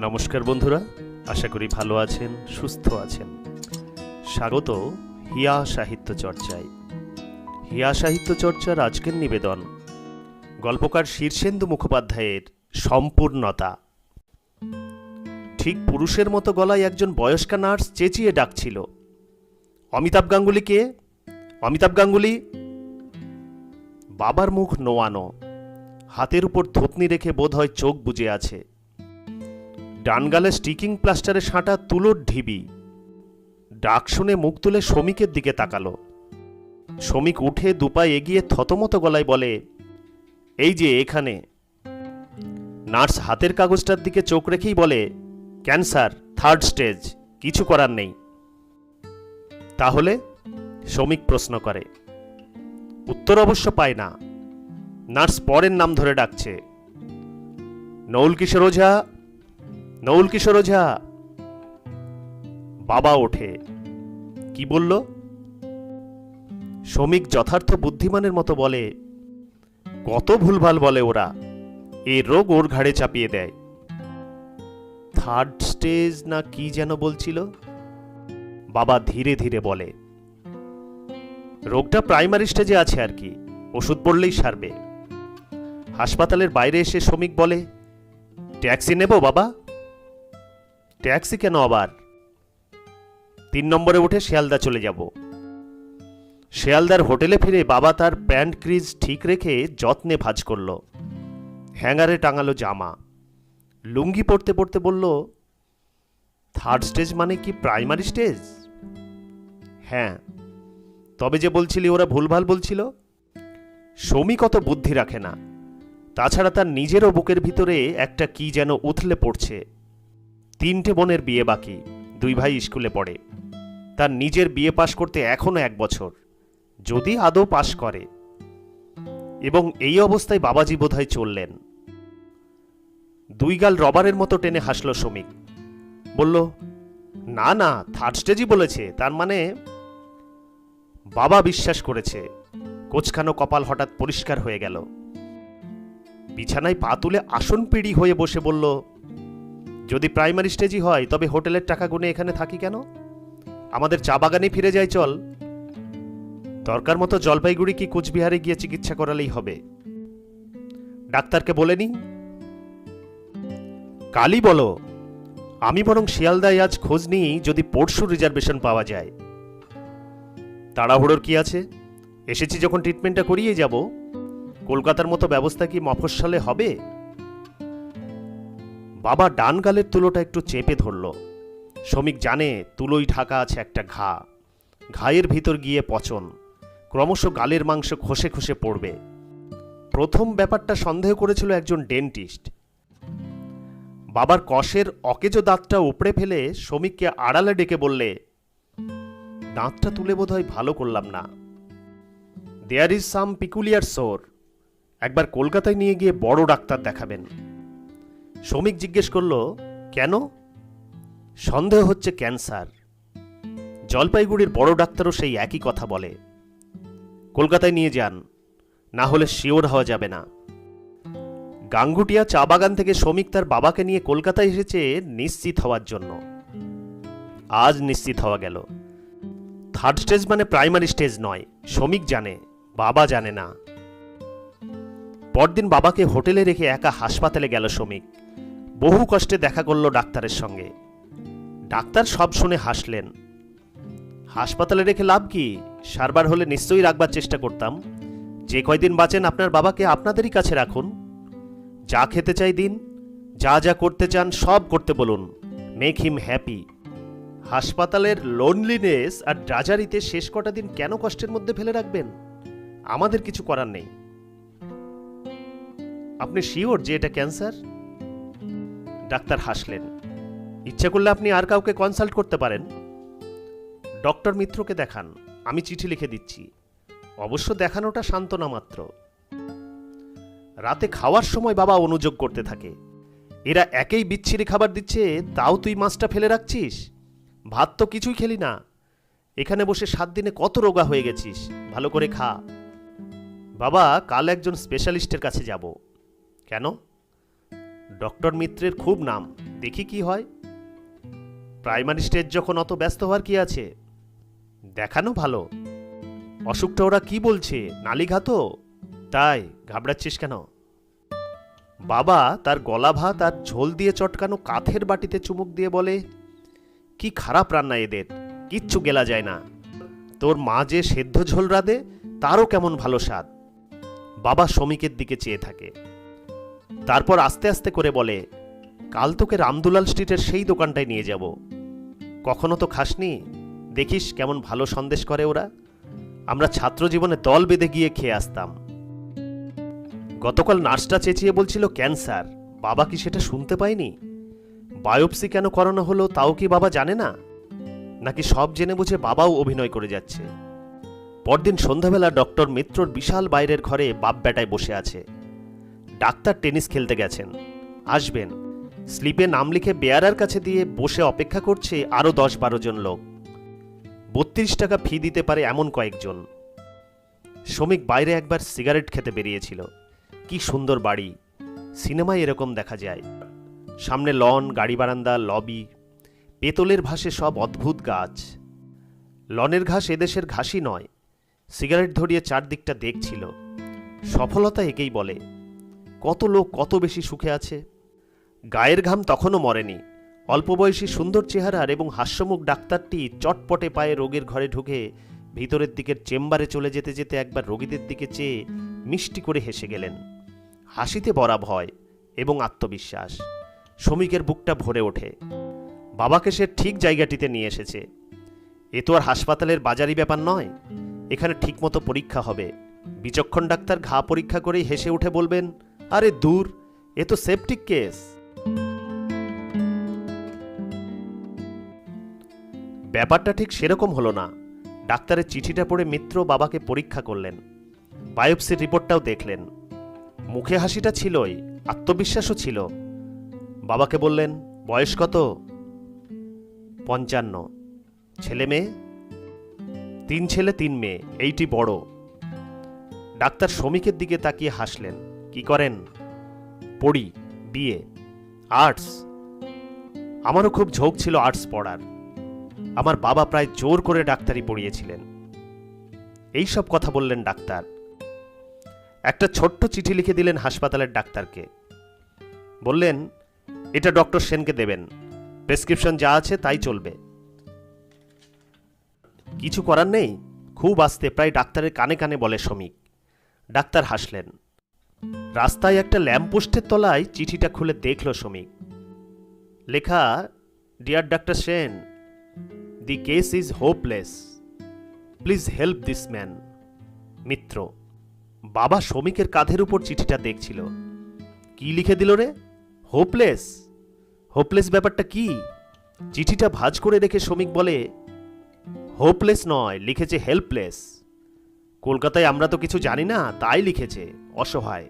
নমস্কার বন্ধুরা, আশা করি ভালো আছেন, সুস্থ আছেন। স্বাগত হিয়া সাহিত্য চর্চায়। হিয়া সাহিত্য চর্চার আজকের নিবেদন গল্পকার শীর্ষেন্দু মুখোপাধ্যায়ের সম্পূর্ণতা। ঠিক পুরুষের মতো গলায় একজন বয়স্কা নার্স চেঁচিয়ে ডাকছিল, অমিতাভ গাঙ্গুলিকে অমিতাভ গাঙ্গুলি? বাবার মুখ নোয়ানো, হাতের উপর থুতনি রেখে বোধ হয় চোখ বুজে আছে। ডানগালে স্টিকিং প্লাস্টারে সাঁটা তুলোর ঢিবি। ডাক শুনে মুখ তুলে শ্রমিকের দিকে তাকালো। শ্রমিক উঠে দুপায় এগিয়ে থতমত গলায় বলে, এই যে এখানে। নার্স হাতের কাগজটার দিকে চোখ রেখেই বলে ক্যান্সার থার্ড স্টেজ, কিছু করার নেই। তাহলে শ্রমিক প্রশ্ন করে, উত্তর অবশ্য পায় না। নার্স পরের নাম ধরে ডাকছে। নৌল কিশোর ওঝা নৌল কিশোর ওঝা। বাবা ওঠে। কি বলল? শ্রমিক যথার্থ বুদ্ধিমানের মতো বলে, কত ভুলভাল বলে ওরা। এ রোগ ওর ঘাড়ে চাপিয়ে দেয়। থার্ড স্টেজ না কি যেন বলছিল? বাবা ধীরে ধীরে বলে, রোগটা প্রাইমারি স্টেজে আছে আর কি। ওষুধ পড়লেই সারবে। হাসপাতালের বাইরে এসে শ্রমিক বলে, ট্যাক্সি নেব বাবা? ট্যাক্সি কেন আবার? তিন নম্বরে উঠে শিয়ালদা চলে যাব। শিয়ালদার হোটেলে ফিরে বাবা তার প্যান্ট ক্রিজ ঠিক রেখে যত্নে ভাঁজ করল। হ্যাঙ্গারে টাঙালো জামা। লুঙ্গি পড়তে পড়তে বলল থার্ড স্টেজ মানে কি প্রাইমারি স্টেজ হ্যাঁ। তবে যে বলছিলি ওরা ভুলভাল বলছিল। শ্রমিক কত বুদ্ধি রাখে না। তাছাড়া তার নিজেরও বুকের ভিতরে একটা কি যেন উথলে পড়ছে। তিনটে বোনের বিয়ে বাকি, দুই ভাই স্কুলে পড়ে। তার নিজের বিয়ে পাশ করতে এখনও এক বছর। যদি আদৌ পাশ করে। এবং এই অবস্থায় বাবাজি বোধহয় চললেন। দুই গাল রবারের মতো টেনে হাসল শ্রমিক। বলল, না না থার্ড স্টেজই বলেছে। তার মানে বাবা বিশ্বাস করেছে। কোচখানো কপাল হঠাৎ পরিষ্কার হয়ে গেল। বিছানায় পা তুলে আসন পিড়ি হয়ে বসে বলল যদি প্রাইমারি স্টেজই হয়, তবে হোটেলের টাকা গুনে এখানে থাকি কেন? আমাদের চা বাগানে ফিরে যাই, চল। দরকার মতো জলপাইগুড়ি কি কুচবিহারে গিয়ে চিকিৎসা করালেই হবে। ডাক্তারকে বলেনি কালই বলো। আমি বরং শিয়ালদায় আজ খোঁজ নিই, যদি পরশু রিজার্ভেশন পাওয়া যায়। তাড়াহুড়োর কি আছে? এসেছি যখন ট্রিটমেন্টটা করিয়ে যাব। কলকাতার মতো ব্যবস্থা কি মফস্বলে হবে? বাবা ডান গালের তুলোটা একটু চেপে ধরল। শ্রমিক জানে তুলোই ঢাকা আছে একটা ঘা। ঘায়ের ভিতর গিয়ে পচন। ক্রমশ গালের মাংস খসে খসে পড়বে। প্রথম ব্যাপারটা সন্দেহ করেছিল একজন ডেন্টিস্ট। বাবার কষের অকেজো দাঁতটা উপড়ে ফেলে শ্রমিককে আড়ালে ডেকে বললে, দাঁতটা তুলে বোধহয় ভালো করলাম না। There is some peculiar sore. একবার কলকাতায় নিয়ে গিয়ে বড় ডাক্তার দেখাবেন। শ্রমিক জিজ্ঞেস করল, কেন? সন্দেহ হচ্ছে ক্যান্সার। জলপাইগুড়ির বড় ডাক্তারও সেই একই কথা বলে। কলকাতায় নিয়ে যান, না হলে শিওর হওয়া যাবে না। গাঙ্গুটিয়া চা বাগান থেকে শ্রমিক তার বাবাকে নিয়ে কলকাতায় এসেছে নিশ্চিত হওয়ার জন্য। আজ নিশ্চিত হওয়া গেল। থার্ড স্টেজ মানে প্রাইমারি স্টেজ নয়, শ্রমিক জানে, বাবা জানে না। পরদিন বাবাকে হোটেলে রেখে একা হাসপাতালে গেল শ্রমিক। বহু কষ্টে দেখা করল ডাক্তারের সঙ্গে। ডাক্তার সব শুনে হাসলেন। হাসপাতালে রেখে লাভ কি? সারবার হলে নিশ্চয়ই রাখবার চেষ্টা করতাম। যে কয়দিন বাঁচেন আপনার বাবাকে আপনাদেরই কাছে রাখুন। যা খেতে চাই দিন, যা যা করতে চান সব করতে বলুন। Make him happy. হাসপাতালের লোনলিনেস আর ড্রাজারিতে শেষ কটা দিন কেন কষ্টের মধ্যে ফেলে রাখবেন? আমাদের কিছু করার নেই। আপনি শিওর যে এটা ক্যান্সার ডাক্তার হাসলেন। ইচ্ছা করলে আপনি আর কাউকে কনসাল্ট করতে পারেন। ডক্টর মিত্রকে দেখান, আমি চিঠি লিখে দিচ্ছি। অবশ্য দেখানোটা সান্ত্বনা মাত্র। রাতে খাওয়ার সময় বাবা অনুযোগ করতে থাকে। এরা একেই বিচ্ছিরি খাবার দিচ্ছে, তাও তুই মাছটা ফেলে রাখছিস? ভাত তো কিছুই খেলি না। এখানে বসে সাত দিনে কত রোগা হয়ে গেছিস? ভালো করে খা। বাবা, কাল একজন স্পেশালিস্টের কাছে যাব। কেন? ডক্টর মিত্রের খুব নাম। দেখি কি হয়। প্রাইমারি স্টেজ যখন অত ব্যস্ত হওয়ার কি আছে? দেখানো ভালো। অসুখটা ওরা কি বলছে? নালিঘাত তাই, ঘাবড়াচ্ছিস কেন? বাবা, তার গলা ভাত আর ঝোল দিয়ে চটকানো কাঠের বাটিতে চুমুক দিয়ে বলে, কি খারাপ রান্না এদের, কিচ্ছু গেলা যায় না। তোর মা যে সেদ্ধ ঝোল রাঁধে, তারও কেমন ভালো স্বাদ। বাবা শ্রমিকের দিকে চেয়ে থাকে। তারপর আস্তে আস্তে করে বলে, কাল তোকে রামদুলাল স্ট্রিটের সেই দোকানটায় নিয়ে যাব। কখনো তো খাসনি? দেখিস কেমন ভালো সন্দেশ করে ওরা। আমরা ছাত্র জীবনে দল বেঁধে গিয়ে খেয়ে আসতাম। গতকাল নার্সটা চেঁচিয়ে বলছিল, ক্যান্সার, বাবা কি সেটা শুনতে পায়নি? বায়োপসি কেন করানো হলো তাও কি বাবা জানে না? নাকি সব জেনে বুঝে বাবাও অভিনয় করে যাচ্ছে? পরদিন সন্ধ্যাবেলা ডক্টর মিত্রর বিশাল বাইরের ঘরে বাপ বেটায় বসে আছে। ডাক্তার টেনিস খেলতে গেছেন। আসবেন। স্লিপে নাম লিখে বেয়ারার কাছে দিয়ে বসে অপেক্ষা করছে আরও দশ বারো জন লোক। বত্রিশ টাকা ফি দিতে পারে এমন কয়েকজন। শ্রমিক বাইরে একবার সিগারেট খেতে বেরিয়েছিল। কি সুন্দর বাড়ি। সিনেমায় এরকম দেখা যায়। সামনে লন, গাড়ি বারান্দা, লবি। পেতলের ভাসে সব অদ্ভুত গাছ। লনের ঘাস এদেশের ঘাসই নয়। সিগারেট ধরিয়ে চারদিকটা দেখছিল। সফলতা একেই বলে। কত লোক কত বেশি সুখে আছে। গায়ের ঘাম তখনও মরেনি। অল্প বয়সী সুন্দর চেহারার এবং হাস্যমুখ ডাক্তারটি চটপটে পায়ে রোগীর ঘরে ঢুকে ভিতরের দিকের চেম্বারে চলে যেতে যেতে একবার রোগীদের দিকে চেয়ে মিষ্টি করে হেসে গেলেন। হাসিতে বরা ভয় এবং আত্মবিশ্বাস। শ্রমিকের বুকটা ভরে ওঠে। বাবাকে সে ঠিক জায়গাটিতে নিয়ে এসেছে। এ তো আর হাসপাতালের বাজারি ব্যাপার নয়। এখানে ঠিকমতো পরীক্ষা হবে। বিচক্ষণ ডাক্তার ঘা পরীক্ষা করেই হেসে উঠে বলবেন আরে দূর, এ তো সেপটিক কেস ব্যাপারটা ঠিক সেরকম হলো না। ডাক্তারের চিঠিটা পড়ে মিত্র বাবাকে পরীক্ষা করলেন। বায়োপসির রিপোর্টটাও দেখলেন। মুখে হাসিটা ছিলই, আত্মবিশ্বাসও ছিল। বাবাকে বললেন, বয়স কত? পঞ্চান্ন। ছেলে মেয়ে? তিন ছেলে, তিন মেয়ে, এইটি বড়। ডাক্তার শ্রমিকের দিকে তাকিয়ে হাসলেন। কি করেন? পড়ি বিয়ে আর্টস। আমারও খুব ঝোঁক ছিল আর্টস পড়ার। আমার বাবা প্রায় জোর করে ডাক্তারি পড়িয়েছিলেন। এই সব কথা বললেন ডাক্তার। একটা ছোট্ট চিঠি লিখে দিলেন হাসপাতালের ডাক্তারকে। বললেন, এটা ডক্টর সেনকে দেবেন। প্রেসক্রিপশন যা আছে তাই চলবে। কিছু করার নেই? খুব আস্তে, প্রায় ডাক্তারের কানে কানে বলে শ্রমিক। ডাক্তার হাসলেন। রাস্তায় একটা ল্যাম্পপোস্টের তলায় চিঠিটা খুলে দেখল শ্রমিক লেখা dear doctor Sen the case is hopeless please help this man Mitra, বাবা শ্রমিকের কাঁধের উপর চিঠিটা দেখছিল। কি লিখে দিল রে? হোপলেস হোপলেস ব্যাপারটা কি? চিঠিটা ভাঁজ করে রেখে শ্রমিক বলে হোপলেস নয়, লিখেছে হেল্পলেস কলকাতায় আমরা তো কিছু জানি না, তাই লিখেছে। অসহায়।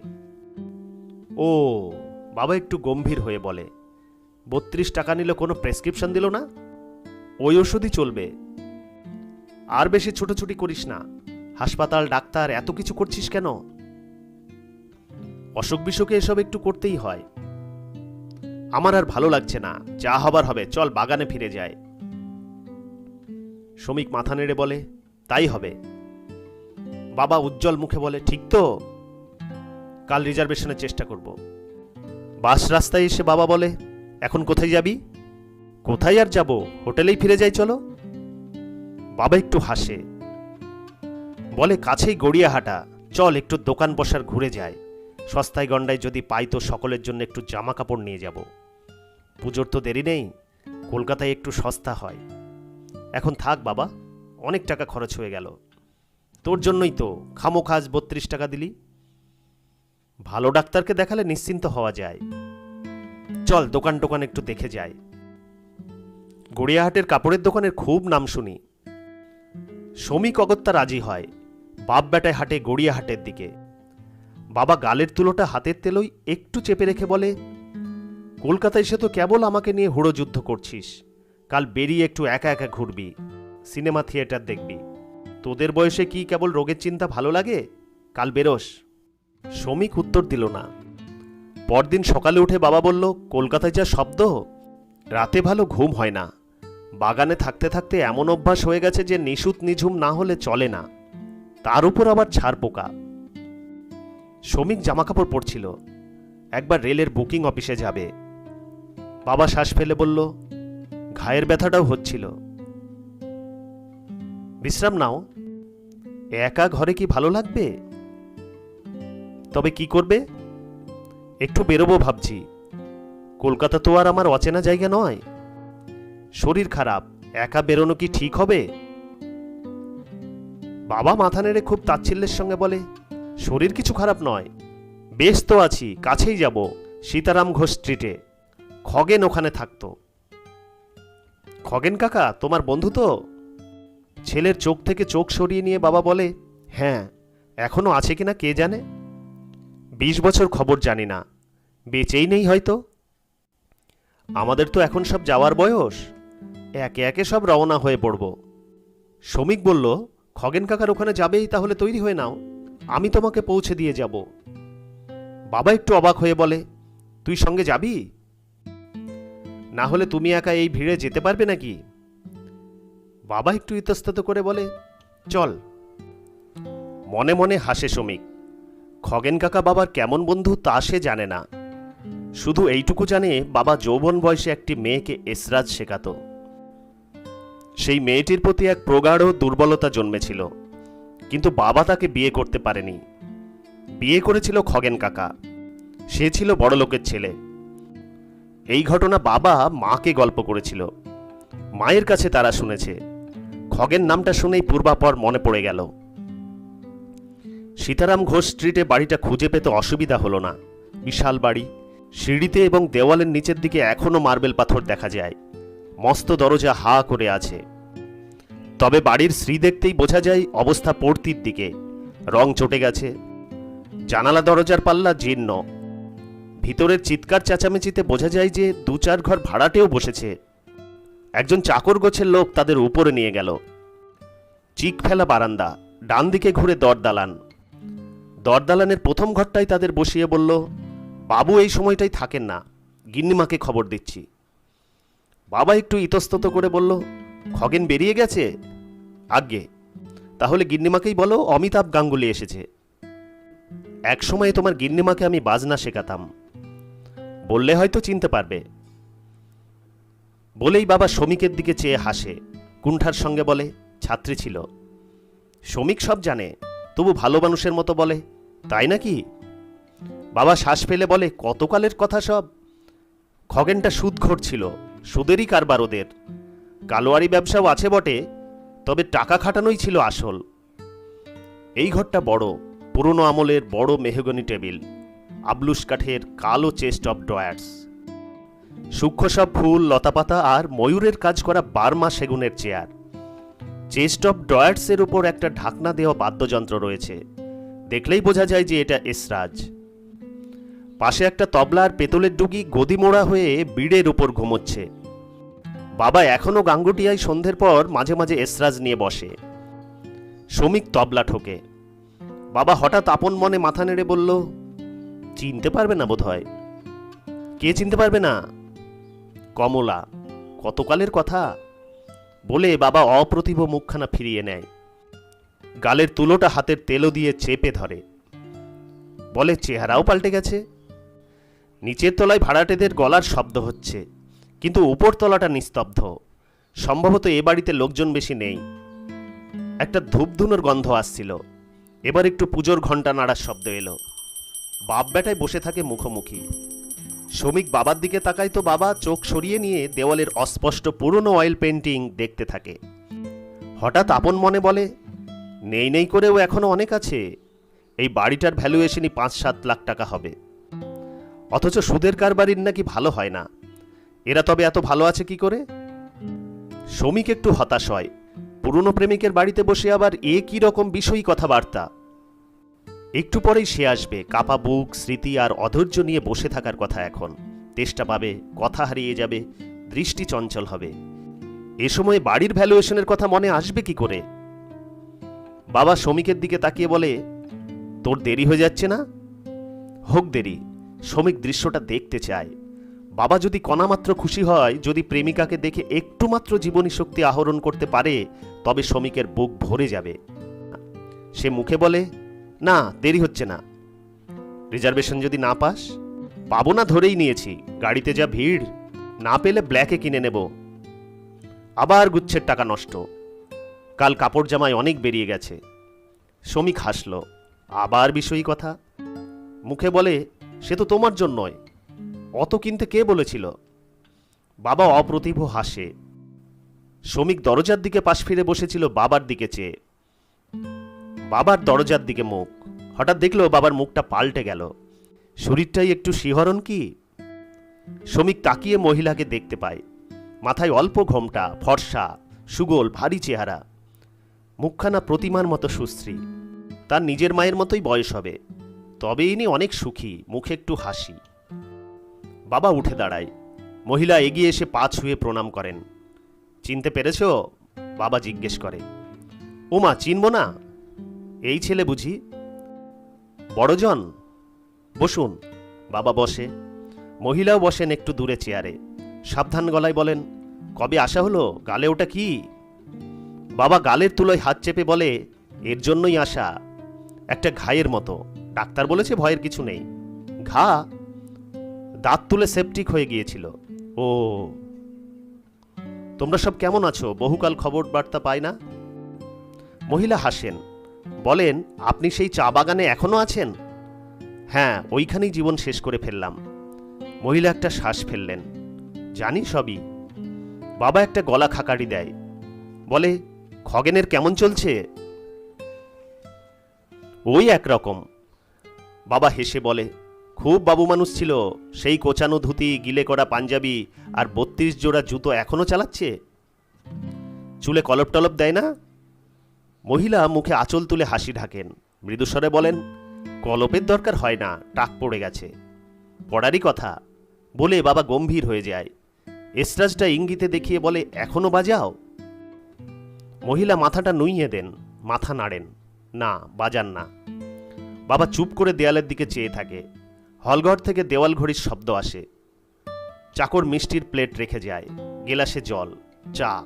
ও, বাবা একটু গম্ভীর হয়ে বলে, বত্রিশ টাকা নিল কোনো প্রেসক্রিপশন দিল না? ওই ওষুধই চলবে। আর বেশি ছোটাছুটি করিস না। হাসপাতাল, ডাক্তার, এত কিছু করছিস কেন? অসুখ বিসুখে এসব একটু করতেই হয়। আমার আর ভালো লাগছে না। যা হবার হবে, চল বাগানে ফিরে যায় শ্রমিক মাথা নেড়ে বলে, তাই হবে। বাবা উজ্জ্বল মুখে বলে, ঠিক তো? কাল রিজার্ভেশনের চেষ্টা করব। বাস রাস্তায় এসে বাবা বলে, এখন কোথায় যাবি? কোথায় আর যাব? হোটেলেই ফিরে যাই, চলো। বাবা একটু হাসে। বলে, কাছেই গড়িয়াহাটা। চল, একটু দোকান বসার ঘুরে যায় সস্তায় গন্ডায় যদি পাই তো সকলের জন্য একটু জামা কাপড় নিয়ে যাব। পুজোর তো দেরি নেই, কলকাতায় একটু সস্তা হয়। এখন থাক বাবা, অনেক টাকা খরচ হয়ে গেল। তোর জন্যই তো খামো খাজ বত্রিশ টাকা দিলি। ভালো ডাক্তারকে দেখালে নিশ্চিন্ত হওয়া যায়। চল, দোকান টোকান একটু দেখে যাই। গড়িয়াহাটের কাপড়ের দোকানের খুব নাম শুনি। শ্রমিক অগত্যা রাজি হয়, বাপ বেটায় হাটে গড়িয়াহাটের দিকে। বাবা গালের তুলোটা হাতের তেলই একটু চেপে রেখে বলে, কলকাতায় সে তো কেবল আমাকে নিয়ে হুড়ো যুদ্ধ করছিস। কাল বেরিয়ে একটু একা একা ঘুরবি, সিনেমা থিয়েটার দেখবি। তোদের বয়সে কি কেবল রোগের চিন্তা ভালো লাগে? কাল বেরোস। শ্রমিক উত্তর দিল না। পরদিন সকালে উঠে বাবা বলল, কলকাতায় যা শব্দ, রাতে ভালো ঘুম হয় না। বাগানে থাকতে থাকতে এমন অভ্যাস হয়ে গেছে যে নিশুত নিঝুম না হলে চলে না। তার উপর আবার ছাড় পোকা। শ্রমিক জামাকাপড় পরছিল। একবার রেলের বুকিং অফিসে যাবে। বাবা শ্বাস ফেলে বলল, ঘায়ের ব্যথাটাও হচ্ছিল। বিশ্রাম নাও। একা ঘরে কি ভালো লাগবে? তবে কি করবে? একটু বেরোবো ভাবছি। কলকাতা তো আর আমার অচেনা জায়গা নয়। শরীর খারাপ, একা বেরোনো কি ঠিক হবে? বাবা মাথা নেড়ে খুব তাচ্ছিল্যের সঙ্গে বলে, শরীর কিছু খারাপ নয়। বেশ তো আছি, কাছেই যাব, সীতারাম ঘোষ স্ট্রিটে খগেন ওখানে থাকতো। খগেন কাকা, তোমার বন্ধু তো? ছেলের চোখ থেকে চোখ সরিয়ে নিয়ে বাবা বলে হ্যাঁ এখনও আছে কিনা কে জানে? বিশ বছর খবর জানি না। বেঁচেই নেই হয়তো। আমাদের তো এখন সব যাওয়ার বয়স। একে একে সব রওনা হয়ে পড়ব। শ্রমিক বলল, খগেন কাকার ওখানে যাবেই তাহলে তৈরি হয়ে নাও। আমি তোমাকে পৌঁছে দিয়ে যাব। বাবা একটু অবাক হয়ে বলে, তুই সঙ্গে যাবি? না হলে তুমি একা এই ভিড়ে যেতে পারবে নাকি? বাবা একটু ইতস্তত করে বলে, চল। মনে মনে হাসে শ্রমিক। খগেন কাকা বাবার কেমন বন্ধু তা সে জানে না। শুধু এইটুকু জানে, বাবা যৌবন বয়সে একটি মেয়েকে এসরাজ শেখাত। সেই মেয়েটির প্রতি এক প্রগাঢ় দুর্বলতা জন্মেছিল। কিন্তু বাবা তাকে বিয়ে করতে পারেনি। বিয়ে করেছিল খগেন কাকা। সে ছিল বড়লোকের ছেলে। এই ঘটনা বাবা মাকে গল্প করেছিল। মায়ের কাছে তারা শুনেছে। খগেন নামটা শুনেই পূর্বাপর মনে পড়ে গেল। সীতারাম ঘোষ স্ট্রিটে বাড়িটা খুঁজে পেতে অসুবিধা হলো না। বিশাল বাড়ি, সিঁড়িতে এবং দেওয়ালের নিচের দিকে এখনও মার্বেল পাথর দেখা যায়। মস্ত দরজা হা করে আছে। তবে বাড়ির শ্রী দেখতেই বোঝা যায় অবস্থা পড়তির দিকে। রং চটে গেছে। জানালা দরজার পাল্লা জীর্ণ। ভিতরের চিৎকার চেঁচামেচিতে বোঝা যায় যে দু চার ঘর ভাড়াটেও বসেছে। একজন চাকর গোছের লোক তাদের উপরে নিয়ে গেল। চিক ফেলা বারান্দা ডান দিকে ঘুরে দরদালান। দরদালানের প্রথম ঘরটাই তাদের বসিয়ে বলল, বাবু, এই সময়টাই থাকেন না, গিন্নিমাকে খবর দিচ্ছি। বাবা একটু ইতস্তত করে বলল, খগেন বেরিয়ে গেছে? আজ্ঞে, তাহলে গিন্নিমাকেই বলো, অমিতাভ গাঙ্গুলি এসেছে। এক সময়ে তোমার গিন্নিমাকে আমি বাজনা শেখাতাম। বললে হয়তো চিনতে পারবে। বলেই বাবা শ্রমিকের দিকে চেয়ে হাসে। কুণ্ঠার সঙ্গে বলে, ছাত্রী ছিল। শ্রমিক সব জানে। তবু ভালো মানুষের মতো বলে, তাই নাকি? বাবা শ্বাস ফেলে বলে, কতকালের কথা সব? খগেনটা সুদঘর ছিল, সুদেরই কারবার ওদের। কালোয়ারি ব্যবসাও আছে বটে, তবে টাকা খাটানোই ছিল আসল। এই ঘরটা বড়, পুরনো আমলের বড় মেহগনি টেবিল, আবলুস কাঠের কালো চেস্ট অফ ড্রয়ার্স। সূক্ষ্ম সব ফুল, লতাপাতা আর ময়ূরের কাজ করা বার্মা সেগুনের চেয়ার। চেস্ট অফ ড্রয়ার্সের উপর একটা ঢাকনা দেওয়া বাদ্যযন্ত্র রয়েছে। দেখলেই বোঝা যায় যে এটা এসরাজ। পাশে একটা তবলা আর পেতলের ডুগি গদি মোড়া হয়ে বিড়ের উপর ঘুমোচ্ছে। বাবা এখনও গাঙ্গুটিয়ায় সন্ধ্যের পর মাঝে মাঝে এসরাজ নিয়ে বসে। শ্রমিক তবলা ঠোকে। বাবা হঠাৎ আপন মনে মাথা নেড়ে বলল, চিনতে পারবে না বোধ হয় কে চিনতে পারবে না? কমলা। কতকালের কথা? বলে বাবা অপ্রতিভ মুখখানা ফিরিয়ে নেয়। গালের তুলোটা হাতের তেলো দিয়ে চেপে ধরে। বলে, চেহারাও পাল্টে গেছে। নিচের তলায় ভাড়াটেদের গলার শব্দ হচ্ছে, কিন্তু উপর তলাটা নিস্তব্ধ। সম্ভবত এ বাড়িতে লোকজন বেশি নেই। একটা ধূপধুনোর গন্ধ আসছিল। এবার একটু পুজোর ঘণ্টা নাড়ার শব্দ এলো। বাপ বেটায় বসে থাকে মুখোমুখি। শ্রমিক বাবার দিকে তাকায় তো বাবা চোখ সরিয়ে নিয়ে দেওয়ালের অস্পষ্ট পুরনো অয়েল পেন্টিং দেখতে থাকে। হঠাৎ আপন মনে বলে, নেই নেই করেও এখনও অনেক আছে। এই বাড়িটার ভ্যালুয়েশনই পাঁচ সাত লাখ টাকা হবে। অথচ সুদের কারবারির নাকি ভালো হয় না। এরা তবে এত ভালো আছে কি করে? শ্রমিক একটু হতাশ হয়। পুরনো প্রেমিকের বাড়িতে বসে আবার এ কি রকম বিষয়ী কথাবার্তা? একটু পরেই সে আসবে। কাপা বুক, স্মৃতি আর অধৈর্য নিয়ে বসে থাকার কথা এখন। তেষ্টা পাবে, কথা হারিয়ে যাবে, দৃষ্টি চঞ্চল হবে। এ সময় বাড়ির ভ্যালুয়েশনের কথা মনে আসবে কি করে? বাবা শ্রমিকের দিকে তাকিয়ে বলে, তোর দেরি হয়ে যাচ্ছে না? হোক দেরি। শ্রমিক দৃশ্যটা দেখতে চায়। বাবা যদি কণামাত্র খুশি হয়, যদি প্রেমিকাকে দেখে একটু মাত্র জীবনী শক্তি আহরণ করতে পারে, তবে শ্রমিকের বুক ভরে যাবে। সে মুখে বলে না, দেরি হচ্ছে না। রিজার্ভেশন যদি না পাস, পাবো না ধরেই নিয়েছি। গাড়িতে যা ভিড়, না পেলে ব্ল্যাকে কিনে নেব। আবার গুচ্ছের টাকা নষ্ট। কাল কাপড় জামায় অনেক বেরিয়ে গেছে। শ্রমিক হাসল। আবার বিষয়ী কথা? মুখে বলে, সে তো তোমার জন্যই অত কিনতে কে বলেছিল? বাবা অপ্রতিভ হাসে। শ্রমিক দরজার দিকে পাশ ফিরে বসেছিল বাবার দিকে চেয়ে। বাবার দরজার দিকে মুখ। হঠাৎ দেখল বাবার মুখটা পাল্টে গেল। শরীরটাই একটু শিহরণ কি? শ্রমিক তাকিয়ে মহিলাকে দেখতে পায়। মাথায় অল্প ঘোমটা, ফর্সা, সুগোল, ভারী চেহারা। মুখখানা প্রতিমার মতো সুশ্রী। তার নিজের মায়ের মতোই বয়স হবে। তবে ইনি অনেক সুখী, মুখে একটু হাসি। বাবা উঠে দাঁড়ায়। মহিলা এগিয়ে এসে পা ছুঁয়ে প্রণাম করেন। চিনতে পেরেছ? বাবা জিজ্ঞেস করে। ওমা, চিনব না? এই ছেলে বুঝি? বড়জন? বসুন। বাবা বসে। মহিলাও বসেন একটু দূরে চেয়ারে। সাবধান গলায় বলেন, কবে আসা হলো? গালে ওটা কি? বাবা গালের তুলোয় হাত চেপে বলে, এর জন্যই আসা। একটা ঘায়ের মতো। ডাক্তার বলেছে ভয়ের কিছু নেই। ঘা? দাঁত তুলে সেপটিক হয়ে গিয়েছিল। ও, তোমরা সব কেমন আছো? বহুকাল খবর বার্তা পাই না? মহিলা হাসেন। বলেন, আপনি সেই চা বাগানে এখনও আছেন? হ্যাঁ ওইখানেই জীবন শেষ করে ফেললাম। মহিলা একটা শ্বাস ফেললেন। জানি সবই। বাবা একটা গলা খাকারি দেয়। বলে, খগেনের কেমন চলছে? ওই একরকম। বাবা হেসে বলে, খুব বাবু মানুষ ছিল, সেই কোচানো ধুতি, গিলে করা পাঞ্জাবি আর বত্রিশ জোড়া জুতো এখনও চালাচ্ছে? চুলে কলপ টলপ দেয় না? মহিলা মুখে আঁচল তুলে হাসি ঢাকেন। মৃদুস্বরে বলেন, কলপের দরকার হয় না, টাক পড়ে গেছে। পড়ারই কথা, বলে বাবা গম্ভীর হয়ে যায়। এসরাজটা ইঙ্গিতে দেখিয়ে বলে, এখনও বাজাও? মহিলা মাথাটা নুইয়ে দেন, মাথা নাড়েন, না, বাজান না। বাবা চুপ করে দেয়ালের দিকে চেয়ে থাকে। হলঘর থেকে দেওয়াল ঘড়ির শব্দ আসে। চাকর মিষ্টির প্লেট রেখে যায়, গেলাসে জল, চা।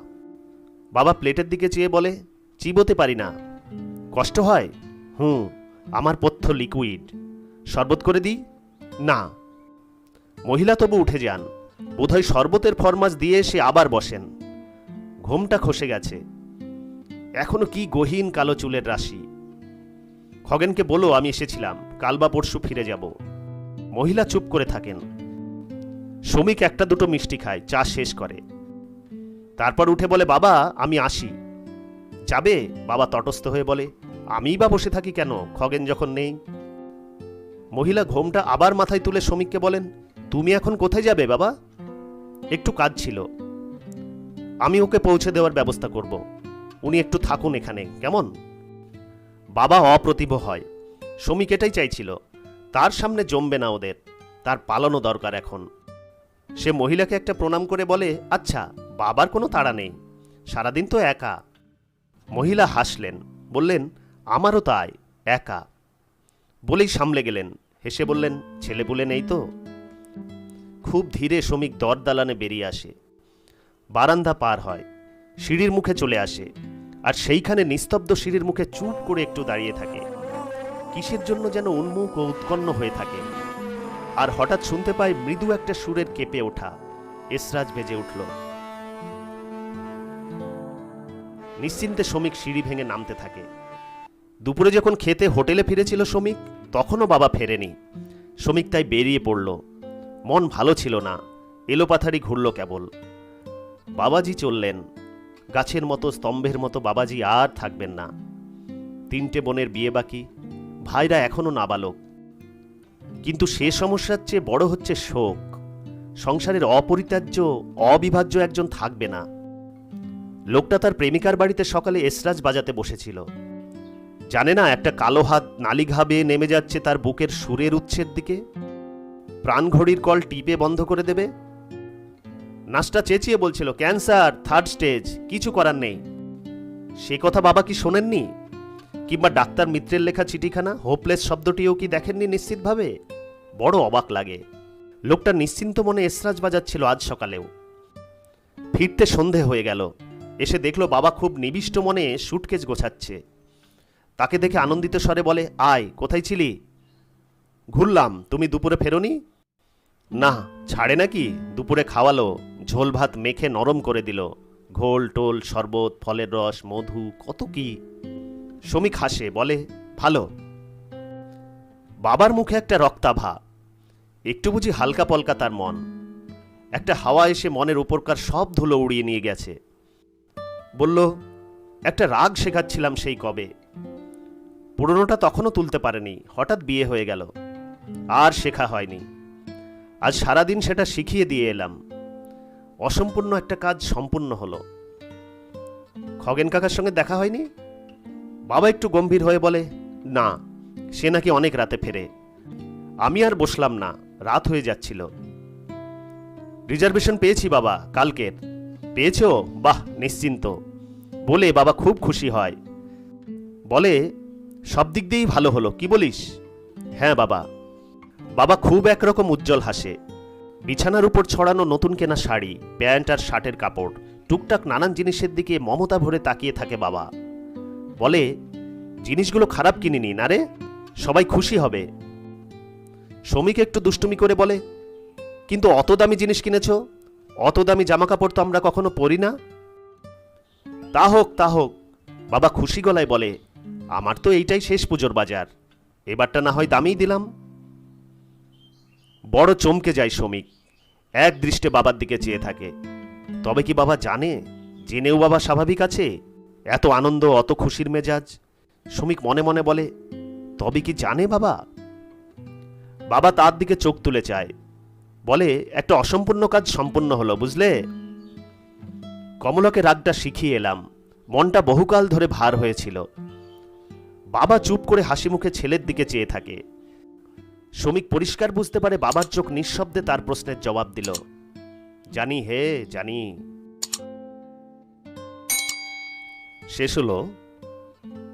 বাবা প্লেটের দিকে চেয়ে বলে চিবোতে পারি না। কষ্ট হয়? হুম আমার পথ্য লিকুইড শরবত করে দিই? না। মহিলা তবু উঠে যান। বোধহয় শরবতের ফরমাস দিয়ে এসে আবার বসেন। ঘুমটা খসে গেছে। এখনও কি গহীন কালো চুলের রাশি। খগেনকে বলো, আমি এসেছিলাম। কাল বা পরশু ফিরে যাব। মহিলা চুপ করে থাকেন। শ্রমিক একটা দুটো মিষ্টি খায়, চা শেষ করে। তারপর উঠে বলে, বাবা, আমি আসি। যাবে? বাবা তটস্থ হয়ে বলে, আমিই বা বসে থাকি কেন? খগেন যখন নেই। মহিলা ঘোমটা আবার মাথায় তুলে শ্রমিককে বলেন, তুমি এখন কোথায় যাবে বাবা? একটু কাজ ছিল। আমি ওকে পৌঁছে দেওয়ার ব্যবস্থা করব। উনি একটু থাকুন এখানে, কেমন? বাবা অপ্রতিভ হয়। শ্রমিক এটাই চাইছিল, তার সামনে জমবে না ওদের, তার পালানো দরকার এখন। সে মহিলাকে একটা প্রণাম করে বলে আচ্ছা বাবার কোনো তাড়া নেই, সারাদিন তো একা। মহিলা হাসলেন, বললেন, আমারও তাই, একা। বলেই সামলে গেলেন। হেসে বললেন ছেলেপুলে নেই তো? খুব ধীরে শ্রমিক দর দালানে বেরিয়ে আসে। বারান্দা পার হয়, সিঁড়ির মুখে চলে আসে, আর সেইখানে নিস্তব্ধ সিঁড়ির মুখে চুপ করে একটু দাঁড়িয়ে থাকে। কিসের জন্য যেন উন্মুখ ও উৎকণ্ণ হয়ে থাকে। আর হঠাৎ শুনতে পায় মৃদু একটা সুরের কেঁপে ওঠা। এসরাজ বেজে উঠল। নিশ্চিন্তে শ্রমিক সিঁড়ি ভেঙে নামতে থাকে। দুপুরে যখন খেতে হোটেলে ফিরেছিল শ্রমিক, তখনও বাবা ফেরেনি। শ্রমিক তাই বেরিয়ে পড়ল। মন ভালো ছিল না। এলোপাথারি ঘুরল কেবল। বাবাজি চললেন। গাছের মতো, স্তম্ভের মতো বাবাজি আর থাকবেন না। তিনটে বোনের বিয়ে বাকি। ভাইরা এখনও নাবালক। কিন্তু সে সমস্যার চেয়ে বড় হচ্ছে শোক। সংসারের অপরিত্যাজ্য, অবিভাজ্য একজন থাকবে না। লোকটা তার প্রেমিকার বাড়িতে সকালে এসরাজ বাজাতে বসেছিল। জানে না একটা কালো হাত নালিঘা বেয়ে নেমে যাচ্ছে তার বুকের সুরের উচ্ছের দিকে? প্রাণঘড়ির কল টিপে বন্ধ করে দেবে? নাচটা চেঁচিয়ে বলছিল ক্যান্সার থার্ড স্টেজ কিছু করার নেই। সে কথা বাবা কি শোনেননি? কিংবা ডাক্তার মিত্রের লেখা চিঠিখানা, হোপলেস শব্দটিও কি দেখেননি নিশ্চিতভাবে? বড় অবাক লাগে। লোকটা নিশ্চিন্ত মনে এসরাজ বাজাচ্ছিল আজ সকালেও। ফিরতে সন্ধে হয়ে গেল। এসে দেখল বাবা খুব নিবিষ্ট মনে সুটকেস গোছাচ্ছে। তাকে দেখে আনন্দিত স্বরে বলে, আয়, কোথায় ছিলি? ঘুরলাম। তুমি দুপুরে ফেরোনি? না, ছাড়ে নাকি? দুপুরে খাওয়ালো। ঝোল ভাত মেখে নরম করে দিল। ঘোল, টোল, শরবত, ফলের রস, মধু, কত কি? শ্রমিক হাসে বলে, ভালো। বাবার মুখে একটা রক্তাভা। একটু বুঝি হালকা পলকা তার মন। একটা হাওয়া এসে মনের উপরকার সব ধুলো উড়িয়ে নিয়ে গেছে। বলল, একটা রাগ শেখাচ্ছিলাম সেই কবে। পুরনোটা তখনও তুলতে পারেনি, হঠাৎ বিয়ে হয়ে গেল। আর শেখা হয়নি। আজ সারাদিন সেটা শিখিয়ে দিয়ে এলাম। অসম্পূর্ণ একটা কাজ সম্পূর্ণ হলো। খগেন কাকার সঙ্গে দেখা হয়নি? বাবা একটু গম্ভীর হয়ে বলে, না, সে নাকি অনেক রাতে ফেরে। আমি আর বসলাম না, রাত হয়ে যাচ্ছিল। রিজার্ভেশন পেয়েছি বাবা, কালকের। পেয়েছ? বাহ, নিশ্চিন্ত। বলে বাবা খুব খুশি হয়। বলে, সব দিক দিয়েই ভালো হলো, কি বলিস? হ্যাঁ বাবা। বাবা খুব একরকম উজ্জ্বল হাসে। বিছানার উপর ছড়ানো নতুন কেনা শাড়ি, প্যান্ট আর শার্টের কাপড়, টুকটাক নানান জিনিসের দিকে মমতা ভরে তাকিয়ে থাকে বাবা। বলে, জিনিসগুলো খারাপ কিনিনি, না রে? সবাই খুশি হবে। শ্রমিক একটু দুষ্টুমি করে বলে, কিন্তু অত দামি জিনিস কিনেছ? অত দামি জামা কাপড় তো আমরা কখনো পরি না। তা হোক তা হোক, বাবা খুশি গলায় বলে, আমার তো এইটাই শেষ পুজোর বাজার। এবারটা না হয় দামিই দিলাম। বড় চমকে যায় শ্রমিক, এক দৃষ্টে বাবার দিকে চেয়ে থাকে। তবে কি বাবা জানে, জেনেও বাবা স্বাভাবিক আছে? এত আনন্দ, অত খুশির মেজাজ। শ্রমিক মনে মনে বলে, তবে কি জানে বাবা? বাবা তার দিকে চোখ তুলে চায়। বলে, একটা অসম্পূর্ণ কাজ সম্পূর্ণ হলো, বুঝলে? কমলকে রাগটা শিখিয়ে এলাম। মনটা বহুকাল ধরে ভার হয়েছিল। বাবা চুপ করে হাসি মুখে ছেলের দিকে চেয়ে থাকে। শ্রমিক পরিষ্কার বুঝতে পারে বাবার চোখ নিঃশব্দে তার প্রশ্নের জবাব দিল। জানি হে, জানি। শেষ হলো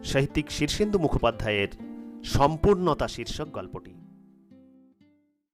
সাহিত্যিক শীর্ষেন্দু মুখোপাধ্যায়ের সম্পূর্ণতা শীর্ষক গল্পটি।